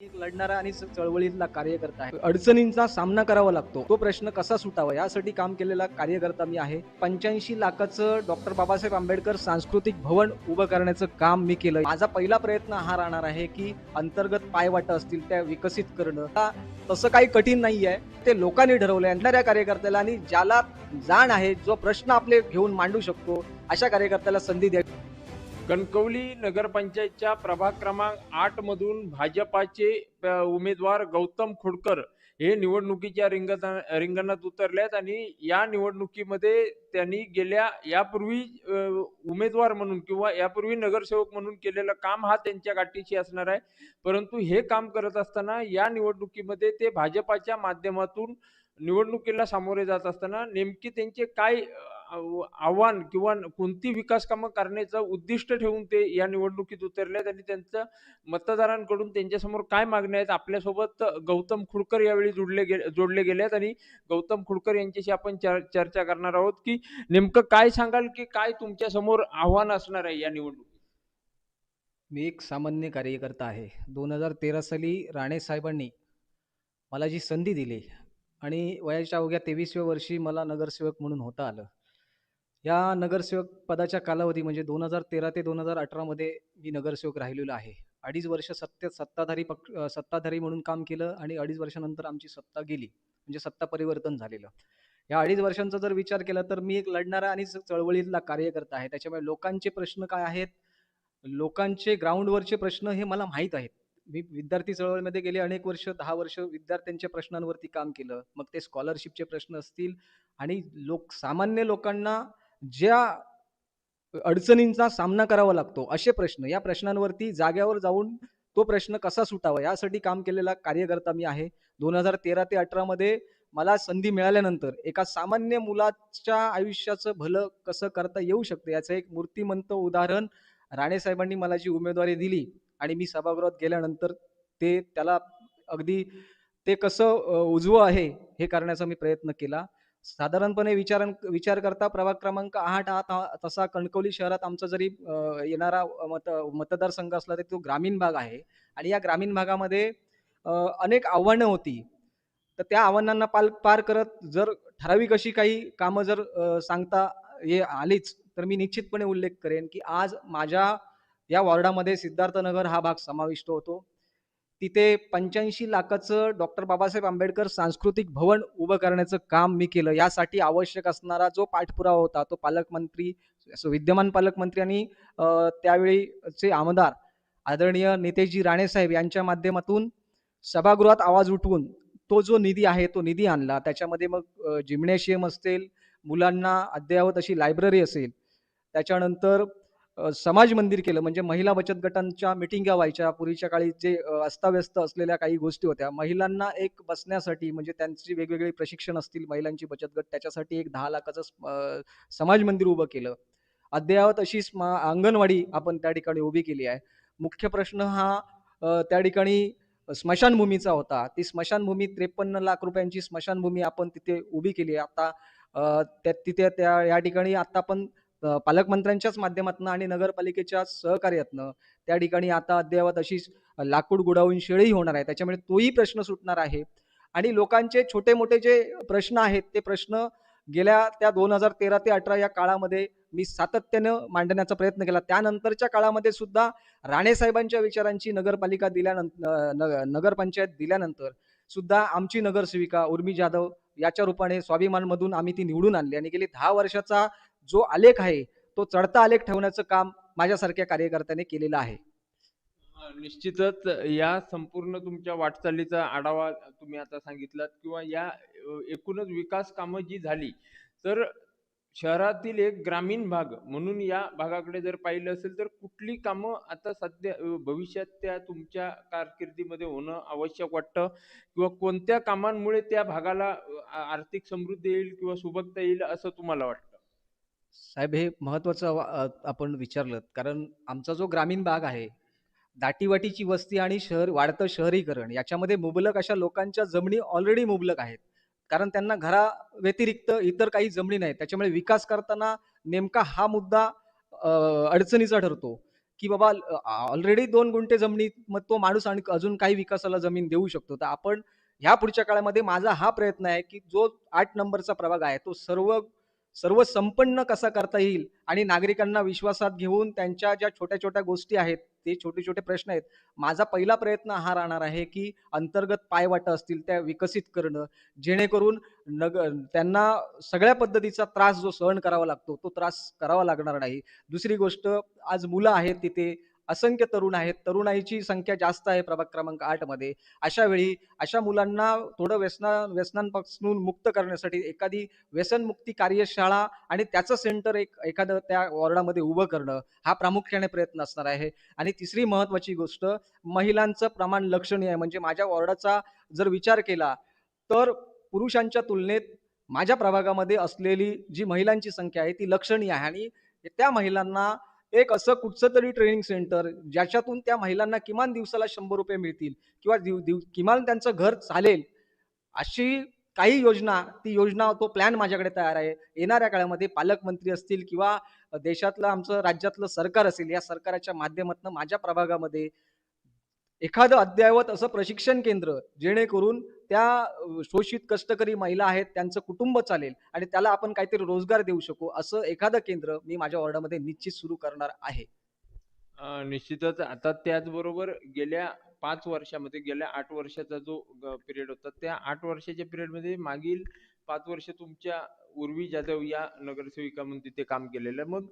एक लढणारा आणि चळवळीतला कार्यकर्ता आहे. अडचणींचा सामना करावा लागतो. तो प्रश्न कसा सुटावा? यासाठी काम केलेला कार्यकर्ता मी आहे. पंच्याऐंशी लाखाचं डॉक्टर बाबासाहेब आंबेडकर सांस्कृतिक भवन उभं करण्याचं काम मी केलं माझा पहिला प्रयत्न हा राहणार आहे की अंतर्गत पायवाटा असतील त्या विकसित करणं. तसं काही कठीण नाही आहे ते लोकांनी ठरवलंय. आणणाऱ्या कार्यकर्त्याला आणि ज्याला जाण आहे जो प्रश्न आपले घेऊन मांडू शकतो अशा कार्यकर्त्याला संधी द्यावी कणकवली नगरपंचायतच्या प्रभाग क्रमांक आठ मधून भाजपाचे उमेदवार गौतम खोडकर हे निवडणुकीच्या रिंगत रिंगणात उतरल्यात आणि या निवडणुकीमध्ये त्यांनी गेल्या यापूर्वी उमेदवार म्हणून किंवा यापूर्वी नगरसेवक म्हणून केलेलं काम हा त्यांच्या गाठीशी असणार आहे. परंतु हे काम करत असताना या निवडणुकीमध्ये ते भाजपाच्या माध्यमातून निवडणुकीला सामोरे जात असताना नेमकी त्यांचे काय आव्हान किंवा कोणती विकास कामं करण्याचं उद्दिष्ट ठेवून ते या निवडणुकीत उतरले आणि त्यांचं मतदारांकडून त्यांच्यासमोर काय मागण्या आहेत आपल्यासोबत गौतम खुडकर यावेळी जोडले गे जोडले गेले आहेत आणि गौतम खुडकर यांच्याशी आपण चर्चा करणार आहोत की नेमकं काय सांगाल की काय तुमच्यासमोर आव्हान असणार आहे या निवडणुकीत? मी एक सामान्य कार्यकर्ता आहे. दोन हजार तेरा साली राणे साहेबांनी मला जी संधी दिली आणि वयाच्या अवघ्या तेवीसव्या वर्षी मला नगरसेवक म्हणून होता आलं. या नगरसेवक पदाच्या कालावधी म्हणजे दोन हजार तेरा ते दोन हजार अठरामध्ये मी नगरसेवक राहिलेलो आहे. अडीच वर्ष सत्य सत्ताधारी पक्ष सत्ताधारी म्हणून काम केलं आणि अडीच वर्षानंतर आमची सत्ता गेली. म्हणजे सत्ता परिवर्तन झालेलं. या अडीच वर्षांचा जर विचार केला तर मी एक लढणारा आणि चळवळीतला कार्यकर्ता आहे. त्याच्यामुळे लोकांचे प्रश्न काय आहेत? लोकांचे ग्राउंडवरचे प्रश्न हे मला माहीत आहेत. मी विद्यार्थी चळवळीमध्ये गेले अनेक वर्ष दहा वर्ष विद्यार्थ्यांच्या प्रश्नांवरती काम केलं. मग ते स्कॉलरशिपचे प्रश्न असतील आणि लोक सामान्य लोकांना ज्या अडचणींचा सामना करावा लागतो असे प्रश्न या प्रश्नांवरती जाग्यावर जाऊन तो प्रश्न कसा सुटावा यासाठी काम केलेला कार्यकर्ता मी आहे. दोन हजार तेरा ते अठरामध्ये मला संधी मिळाल्यानंतर एका सामान्य मुलाच्या आयुष्याचं भलं कसं करता येऊ शकतं याचं एक मूर्तिमंत उदाहरण राणेसाहेबांनी मला जी उमेदवारी दिली आणि मी सभागृहात गेल्यानंतर ते त्याला अगदी ते कसं उजवं आहे हे करण्याचा मी प्रयत्न केला. साधारणपणे विचार विचार करता प्रभाग क्रमांक आठ हा ता- तसा कणकवली शहरात आमचा जरी येणारा मत मतदारसंघ असला तरी तो ग्रामीण भाग आहे. आणि या ग्रामीण भागामध्ये अनेक आव्हानं होती. तर त्या आव्हानांना पाल पार करत जर ठराविक अशी काही कामं जर सांगता ये आलीच तर मी निश्चितपणे उल्लेख करेन की आज माझ्या या वॉर्डामध्ये सिद्धार्थनगर हा भाग समाविष्ट होतो. तिथे पंच्याऐंशी लाखाचं डॉक्टर बाबासाहेब आंबेडकर सांस्कृतिक भवन उभं करण्याचं काम मी केलं. यासाठी आवश्यक असणारा जो पाठपुरावा होता तो पालकमंत्री विद्यमान पालकमंत्री आणि त्यावेळीचे आमदार आदरणीय नेतेजी राणेसाहेब यांच्या माध्यमातून सभागृहात आवाज उठवून तो जो निधी आहे तो निधी आणला. त्याच्यामध्ये मग जिम्नॅशियम असतील मुलांना अद्ययावत अशी लायब्ररी असेल. त्याच्यानंतर समाज मंदिर केलं. म्हणजे महिला बचत गटांच्या मिटिंगा व्हायच्या. पूर्वीच्या काळी जे अस्ताव्यस्त असलेल्या काही गोष्टी होत्या. महिलांना एक बसण्यासाठी म्हणजे त्यांची वेगवेगळे प्रशिक्षण असतील महिलांची बचत गट त्याच्यासाठी एक दहा लाखाचं समाज मंदिर उभं केलं. अद्ययावत अशी स्मा अंगणवाडी आपण त्या ठिकाणी उभी केली आहे. मुख्य प्रश्न हा त्या ठिकाणी स्मशानभूमीचा होता. ती स्मशानभूमी त्रेपन्न लाख रुपयांची स्मशानभूमी आपण तिथे उभी केली आहे. आता त्या तिथे त्या या ठिकाणी आता आपण अ, पालकमंत्र्यांच्याच माध्यमातून आणि नगरपालिकेच्या सहकार्यातनं त्या ठिकाणी आता अद्ययावत अशी लाकूड गुडावून शेळी होणार आहे. त्याच्यामुळे तोही प्रश्न सुटणार आहे. आणि लोकांचे छोटे मोठे जे प्रश्न आहेत ते प्रश्न गेल्या त्या दोन हजार तेरा ते अठरा या काळामध्ये मी सातत्यानं मांडण्याचा प्रयत्न केला. त्यानंतरच्या काळामध्ये सुद्धा राणेसाहेबांच्या विचारांची नगरपालिका दिल्यानंतर नग नगरपंचायत दिल्यानंतर सुद्धा आमची नगरसेविका उर्मी जाधव याच्या रूपाने स्वाभिमानमधून आम्ही ती निवडून आणली. आणि गेली दहा वर्षाचा जो आलेख आहे तो चढता आलेख ठेवण्याचं काम माझ्यासारख्या कार्यकर्त्याने केलेलं आहे. निश्चितच या संपूर्ण तुमच्या वाटचालीचा आढावा तुम्ही आता सांगितलात किंवा या एकूणच विकास कामं जी झाली तर शहरातील एक ग्रामीण भाग म्हणून या भागाकडे जर पाहिलं असेल तर कुठली कामं आता सध्या भविष्यात त्या तुमच्या कारकिर्दीमध्ये होणं आवश्यक वाटतं? किंवा कोणत्या कामांमुळे त्या भागाला आर्थिक समृद्धी येईल किंवा सुबकता येईल असं तुम्हाला वाटतं? साहेब हे महत्वाचं अ, आपण विचारलं. कारण आमचा जो ग्रामीण भाग आहे दाटीवाटीची वस्ती आणि शहर वाढतं शहरीकरण याच्यामध्ये मुबलक अशा लोकांच्या जमिनी ऑलरेडी मुबलक आहेत. कारण त्यांना घरा व्यतिरिक्त इतर काही जमिनी नाहीत. त्याच्यामुळे विकास करताना नेमका हा मुद्दा अ, अडचणीचा ठरतो. की बाबा ऑलरेडी दोन गुंठे जमिनीत मग तो माणूस आणि अजून काही विकासाला जमीन देऊ शकतो. तर आपण ह्या पुढच्या काळामध्ये माझा हा प्रयत्न आहे की जो आठ नंबरचा प्रभाग आहे तो सर्व सर्व संपन्न कसा करता येईल? आणि नागरिकांना विश्वासात घेऊन त्यांच्या ज्या छोट्या छोट्या गोष्टी आहेत ते छोटे छोटे प्रश्न आहेत. माझा पहिला प्रयत्न हा राहणार आहे की अंतर्गत पायवाटा असतील त्या विकसित करणं जेणेकरून नग त्यांना सगळ्या पद्धतीचा त्रास जो सहन करावा लागतो तो त्रास करावा लागणार नाही. दुसरी गोष्ट आज मुलं आहेत तिथे असंख्य तरुण आहेत. तरुणाईची संख्या जास्त आहे प्रभाग क्रमांक आठमध्ये. अशा वेळी अशा मुलांना थोडं व्यसना व्यसनांपासून मुक्त करण्यासाठी एखादी व्यसनमुक्ती कार्यशाळा आणि त्याचं सेंटर एक एखादं त्या वॉर्डामध्ये उभं करणं हा प्रामुख्याने प्रयत्न असणार आहे. आणि तिसरी महत्वाची गोष्ट महिलांचं प्रमाण लक्षणीय आहे. म्हणजे माझ्या वॉर्डाचा जर विचार केला तर पुरुषांच्या तुलनेत माझ्या प्रभागामध्ये असलेली जी महिलांची संख्या आहे ती लक्षणीय आहे. आणि त्या महिलांना एक असं कुठचं तरी ट्रेनिंग सेंटर ज्याच्यातून त्या महिलांना किमान दिवसाला शंभर रुपये मिळतील किंवा दिव दिव किमान त्यांचं घर चालेल अशी काही योजना ती योजना तो प्लॅन माझ्याकडे तयार आहे. येणाऱ्या काळामध्ये पालकमंत्री असतील किंवा देशातलं आमचं राज्यातलं सरकार असेल या सरकारच्या माध्यमातून माझ्या प्रभागामध्ये एखादं अद्ययावत असं प्रशिक्षण केंद्र जेणेकरून त्या शोषित कष्टकरी महिला आहेत त्यांचं कुटुंब चालेल आणि त्याला आपण काहीतरी रोजगार देऊ शकू असं एखादं केंद्र मी माझ्या वॉर्डामध्ये निश्चित सुरू करणार आहे निश्चितच आता त्याचबरोबर गेल्या पाच वर्षामध्ये गेल्या आठ वर्षाचा जो पिरियड होता त्या आठ वर्षाच्या पिरियडमध्ये मागील पाच वर्ष तुमच्या उर्वी जाधव या नगरसेविका म्हणून तिथे काम केलेलं आहे. मग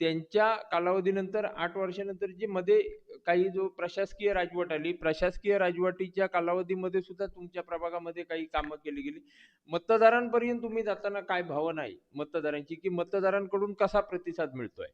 त्यांच्या कालावधीनंतर आठ वर्षानंतर जे मध्ये काही जो प्रशासकीय राजवट आली प्रशासकीय राजवटीच्या कालावधीमध्ये सुद्धा तुमच्या प्रभागामध्ये काही कामं केली गेली. मतदारांपर्यंत तुम्ही जाताना काय भावना आहे मतदारांची? की मतदारांकडून कसा प्रतिसाद मिळतोय?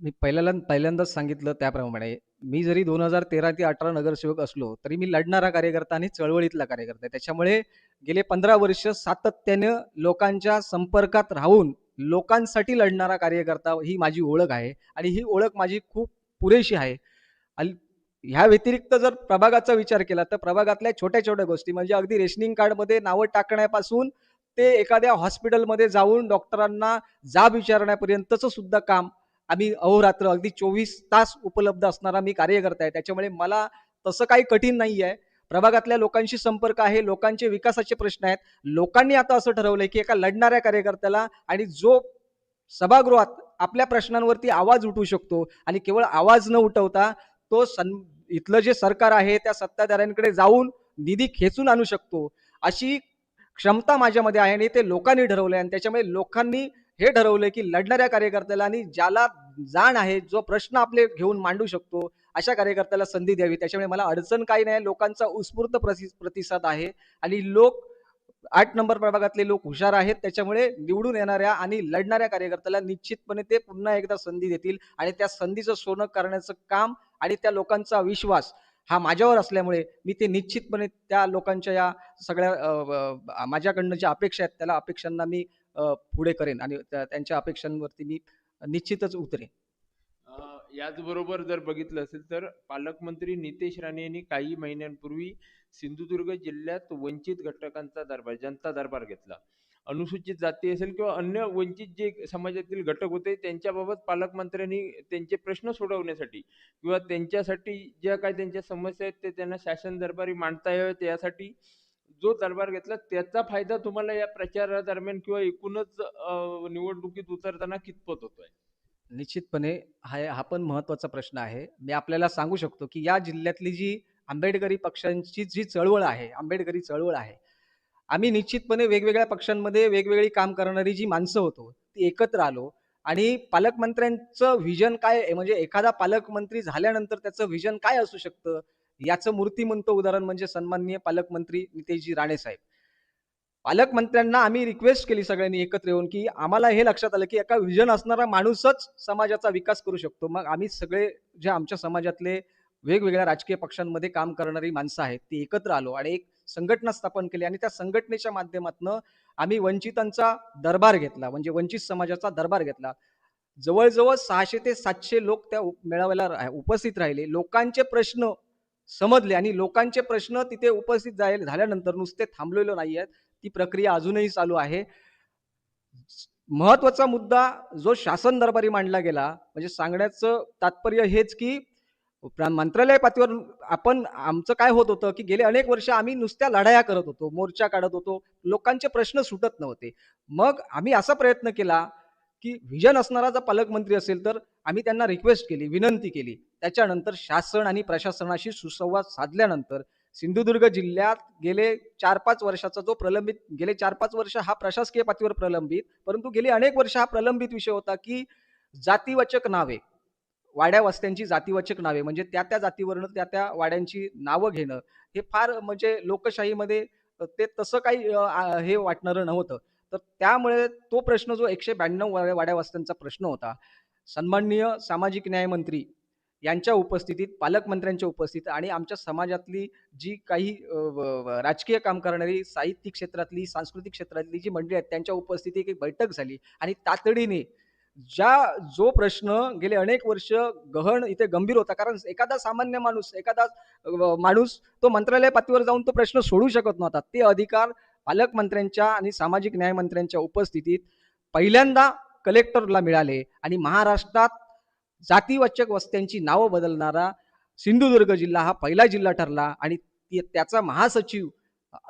मी पहिल्याला पहिल्यांदाच सांगितलं त्याप्रमाणे. मी जरी दोन हजार तेरा ते अठरा नगरसेवक असलो तरी मी लढणारा कार्यकर्ता आणि चळवळीतला कार्यकर्ता आहे. त्याच्यामुळे गेले पंधरा वर्ष सातत्यानं लोकांच्या संपर्कात राहून लोकांसाठी लढणारा कार्यकर्ता ही माझी ओळख आहे आणि ही ओळख माझी खूप पुरेशी आहे. आणि ह्या व्यतिरिक्त जर प्रभागाचा विचार केला तर प्रभागातल्या छोट्या छोट्या गोष्टी म्हणजे अगदी रेशनिंग कार्डमध्ये नावं टाकण्यापासून ते एखाद्या हॉस्पिटलमध्ये जाऊन डॉक्टरांना जाब विचारण्यापर्यंतचं सुद्धा काम आम्ही अहोरात्र अगदी चोवीस तास उपलब्ध असणारा मी कार्यकर्ता आहे. त्याच्यामुळे मला तसं काही कठीण नाही आहे प्रभागातल्या लोकांशी संपर्क आहे लोकांचे विकासाचे प्रश्न आहेत. लोकांनी आता असं ठरवलंय की एका लढणाऱ्या कार्यकर्त्याला आणि जो सभागृहात आपल्या प्रश्नांवरती आवाज उठवू शकतो आणि केवळ आवाज न उठवता तो सन इथलं जे सरकार आहे त्या सत्ताधाऱ्यांकडे जाऊन निधी खेचून आणू शकतो. अशी क्षमता माझ्यामध्ये आहे आणि ते लोकांनी ठरवलंय आणि त्याच्यामुळे लोकांनी हे ठरवलंय की लढणाऱ्या कार्यकर्त्याला आणि ज्याला जाण आहे जो प्रश्न आपले घेऊन मांडू शकतो अशा कार्यकर्त्याला संधी द्यावी. त्याच्यामुळे मला अडचण काही नाही. लोकांचा उत्स्फूर्त प्रति- प्रतिसाद आहे आणि लोक आठ नंबर प्रभागातले लोक हुशार आहेत. त्याच्यामुळे निवडून येणाऱ्या आणि लढणाऱ्या कार्यकर्त्याला निश्चितपणे ते पुन्हा एकदा संधी देतील आणि त्या संधीचं सोनं करण्याचं काम आणि त्या लोकांचा विश्वास हा माझ्यावर असल्यामुळे मी ते निश्चितपणे त्या लोकांच्या या सगळ्या माझ्याकडनं ज्या अपेक्षा आहेत त्याला अपेक्षांना मी पुढे करेन आणि त्यांच्या अपेक्षांवरती मी निश्चितच उतरेन. याचबरोबर जर बघितलं असेल तर पालकमंत्री नितेश राणे यांनी काही महिन्यांपूर्वी सिंधुदुर्ग जिल्ह्यात वंचित घटकांचा दरबार जनता दरबार घेतला. अनुसूचित जाती असेल किंवा अन्य वंचित जे समाजातील घटक होते त्यांच्याबाबत पालकमंत्र्यांनी त्यांचे प्रश्न सोडवण्यासाठी किंवा त्यांच्यासाठी ज्या काही त्यांच्या समस्या आहेत ते त्यांना शासन दरबारी मांडता याव्यात यासाठी जो दरबार घेतला त्याचा फायदा तुम्हाला या प्रचारादरम्यान किंवा एकूणच निवडणुकीत उतरताना कितपत होतोय? निश्चितपणे हा हा पण महत्त्वाचा प्रश्न आहे. मी आपल्याला सांगू शकतो की या जिल्ह्यातली जी आंबेडकरी पक्षांची जी चळवळ आहे आंबेडकरी चळवळ आहे आम्ही निश्चितपणे वेगवेगळ्या पक्षांमध्ये वेगवेगळी काम करणारी जी माणसं होतो ती एकत्र आलो आणि पालकमंत्र्यांचं व्हिजन काय आहे? म्हणजे एखादा पालकमंत्री झाल्यानंतर त्याचं व्हिजन काय असू शकतं? याचं मूर्तिमंत उदाहरण म्हणजे सन्माननीय पालकमंत्री नितेशजी राणे साहेब. पालकमंत्र्यांना आम्ही रिक्वेस्ट केली सगळ्यांनी एकत्र येऊन की आम्हाला हे लक्षात आलं की एका विजन असणारा माणूसच समाजाचा विकास करू शकतो. मग आम्ही सगळे जे आमच्या समाजातले वेगवेगळ्या राजकीय पक्षांमध्ये काम करणारी माणसं आहेत ती एकत्र आलो आणि एक संघटना स्थापन केली आणि त्या संघटनेच्या माध्यमातून आम्ही वंचितांचा दरबार घेतला म्हणजे वंचित समाजाचा दरबार घेतला. जवळजवळ सहाशे ते सातशे लोक त्या मेळाव्याला उपस्थित राहिले. लोकांचे प्रश्न समजले आणि लोकांचे प्रश्न तिथे उपस्थित झाल्यानंतर नुसते थांबलेलो नाही आहेत ती प्रक्रिया अजूनही चालू आहे. महत्त्वाचा मुद्दा जो शासन दरबारी मांडला गेला म्हणजे सांगण्याचं तात्पर्य हेच की मंत्रालय पातळीवर आपण आमचं काय होत होतं की गेले अनेक वर्ष आम्ही नुसत्या लढाया करत होतो मोर्चा काढत होतो लोकांचे प्रश्न सुटत नव्हते. मग आम्ही असा प्रयत्न केला की व्हिजन असणारा जर पालकमंत्री असेल तर आम्ही त्यांना रिक्वेस्ट केली विनंती केली. त्याच्यानंतर शासन आणि प्रशासनाशी सुसंवाद साधल्यानंतर सिंधुदुर्ग जिल्ह्यात गेले चार पाच वर्षाचा जो प्रलंबित गेले चार पाच वर्ष हा प्रशासकीय पातळीवर प्रलंबित परंतु गेली अनेक वर्ष हा प्रलंबित विषय होता की जातीवाचक नावे वाड्या वस्त्यांची जातीवाचक नावे म्हणजे त्या त्या जातीवरनं त्या त्या वाड्यांची नावं घेणं हे फार म्हणजे लोकशाहीमध्ये ते तसं काही हे वाटणारं नव्हतं. तर त्यामुळे तो प्रश्न जो एकशे ब्याण्णव वाड्या वाड्या वस्त्यांचा प्रश्न होता सन्माननीय सामाजिक न्याय मंत्री यांच्या उपस्थितीत पालकमंत्र्यांच्या उपस्थितीत आणि आमच्या समाजातली जी काही व- राजकीय काम करणारी साहित्यिक क्षेत्रातली सांस्कृतिक क्षेत्रातली जी मंडळी आहेत त्यांच्या उपस्थितीत एक बैठक झाली आणि तातडीने ज्या जो प्रश्न गेले अनेक वर्ष गहन इथे गंभीर होता कारण एखादा सामान्य माणूस एखादा माणूस तो मंत्रालय पातळीवर जाऊन तो प्रश्न सोडू शकत नव्हता. ते अधिकार पालकमंत्र्यांच्या आणि सामाजिक न्यायमंत्र्यांच्या उपस्थितीत पहिल्यांदा कलेक्टरला मिळाले आणि महाराष्ट्रात जातीवाचक वस्त्यांची नावं बदलणारा सिंधुदुर्ग जिल्हा हा पहिला जिल्हा ठरला आणि त्याचा महासचिव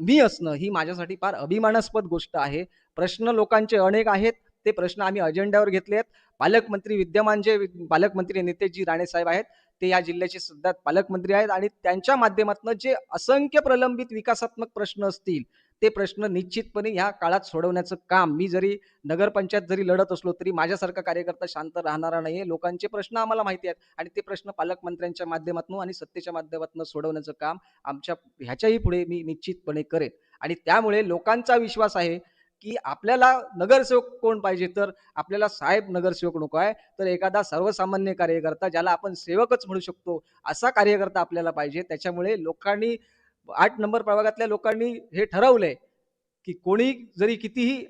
मी असणं ही माझ्यासाठी फार अभिमानास्पद गोष्ट आहे. प्रश्न लोकांचे अनेक आहेत. ते प्रश्न आम्ही अजेंड्यावर घेतले आहेत पालकमंत्री विद्यमान जे पालकमंत्री नितेशजी राणेसाहेब आहेत ते या जिल्ह्याचे सध्या पालकमंत्री आहेत आणि त्यांच्या माध्यमातून जे असंख्य प्रलंबित विकासात्मक प्रश्न असतील ते प्रश्न निश्चितपणे ह्या काळात सोडवण्याचं काम. मी जरी नगरपंचायत जरी लढत असलो तरी माझ्यासारखा कार्यकर्ता शांत राहणारा नाहीये. लोकांचे प्रश्न आम्हाला माहिती आहेत. आणि ते प्रश्न पालकमंत्र्यांच्या माध्यमातून आणि सत्तेच्या माध्यमातून सोडवण्याचं काम आमच्या ह्याच्याही पुढे मी निश्चितपणे करेन. आणि त्यामुळे लोकांचा विश्वास आहे की आपल्याला नगरसेवक कोण पाहिजे? तर आपल्याला साहेब नगरसेवक नको आहे. तर एखादा सर्वसामान्य कार्यकर्ता ज्याला आपण सेवकच म्हणू शकतो असा कार्यकर्ता आपल्याला पाहिजे. त्याच्यामुळे लोकांनी आठ नंबर प्रभागातल्या लोकांनी हे ठरवलंय की कोणी जरी कितीही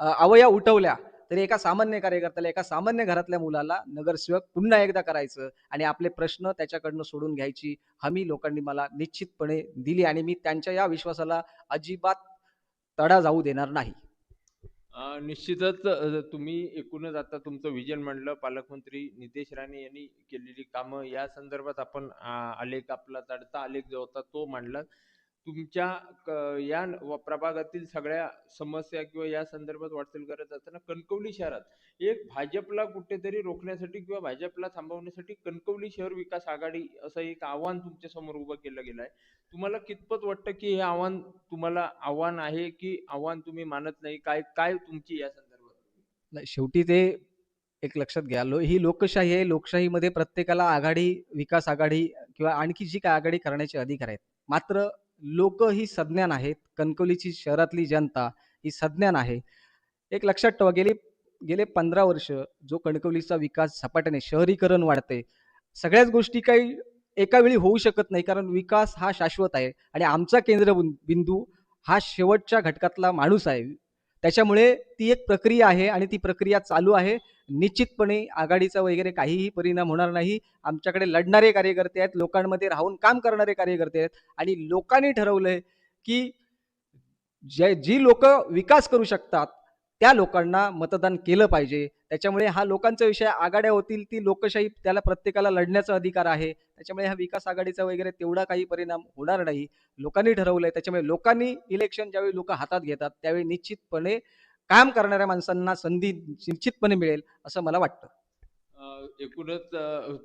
अवया उठवल्या तरी एका सामान्य कार्यकर्त्याला एका सामान्य घरातल्या मुलाला नगरसेवक पुन्हा एकदा करायचं आणि आपले प्रश्न त्याच्याकडनं सोडून घ्यायची हमी लोकांनी मला निश्चितपणे दिली आणि मी त्यांच्या या विश्वासाला अजिबात तडा जाऊ देणार नाही. निश्चितच अ, तुम्ही एकूणच आता तुमचं विजन म्हणलं पालकमंत्री नितेश राणे यांनी केलेली कामं या संदर्भात आपण आ, आलेख आपला तडता आलेख जो होता तो मांडला. तुमच्या क- या व प्रभागातील सगळ्या समस्या किंवा या संदर्भात वाटचाल करत असताना कणकवली शहरात एक भाजपला कुठेतरी रोखण्यासाठी किंवा भाजपला थांबवण्यासाठी कणकवली शहर विकास आघाडी असं एक आव्हान तुमच्यासमोर उभं केलं गेलं आहे. तुम्हाला कितपत वाटतं की हे आव्हान तुम्हाला आव्हान आहे की आव्हान तुम्ही मानत नाही? काय काय तुमची या संदर्भात? नाही, शेवटी ते एक लक्षात घ्या. लो ही लोकशाही आहे. लोकशाहीमध्ये प्रत्येकाला आघाडी विकास आघाडी किंवा आणखी जी काय आघाडी करण्याचे अधिकार आहेत. मात्र लोक ही सज्ञान आहेत. कणकवलीची शहरातली जनता ही सज्ञान आहे. एक लक्षात ठेवा गेली गेले पंधरा वर्ष जो कणकवलीचा विकास झपाट्याने शहरीकरण वाढते सगळ्याच गोष्टी काही एका वेळी होऊ शकत नाही कारण विकास हा शाश्वत आहे. आणि आमचा केंद्र बिंदू हा शेवटच्या घटकातला माणूस आहे. त्याच्यामुळे ती एक प्रक्रिया आहे आणि ती प्रक्रिया चालू आहे. निश्चितपणे आघाडीचा वगैरे काहीही परिणाम होणार नाही. आमच्याकडे लढणारे कार्यकर्ते आहेत लोकांमध्ये राहून काम करणारे कार्यकर्ते आहेत आणि लोकांनी ठरवलंय की जे जी लोक विकास करू शकतात त्या लोकांना मतदान केलं पाहिजे. त्याच्यामुळे हा लोकांचा विषय आघाड्या होतील ती लोकशाही त्याला प्रत्येकाला लढण्याचा अधिकार आहे. त्याच्यामुळे हा विकास आघाडीचा वगैरे तेवढा काही परिणाम होणार नाही. लोकांनी ठरवलंय त्याच्यामुळे लोकांनी इलेक्शन ज्यावेळी लोक हातात घेतात त्यावेळी निश्चितपणे काम करणाऱ्या माणसांना संधी निश्चितपणे मिळेल असं मला वाटतं. एकूणच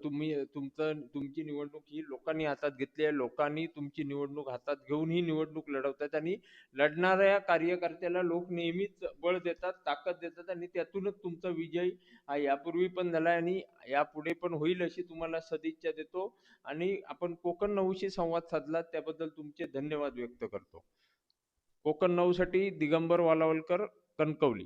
तुम्ही तुमचं तुमची निवडणूक ही लोकांनी हातात घेतली आहे. लोकांनी तुमची निवडणूक हातात घेऊन ही निवडणूक लढवतात आणि लढणाऱ्या कार्यकर्त्याला लोक नेहमीच बळ देतात ताकद देतात आणि त्यातूनच तुमचा विजय हा यापूर्वी पण झाला आणि यापुढे पण होईल अशी तुम्हाला सदिच्छा देतो. आणि आपण कोकण नऊशी संवाद साधला त्याबद्दल तुमचे धन्यवाद व्यक्त करतो. कोकण नऊसाठी दिगंबर वालावलकर कणकवली.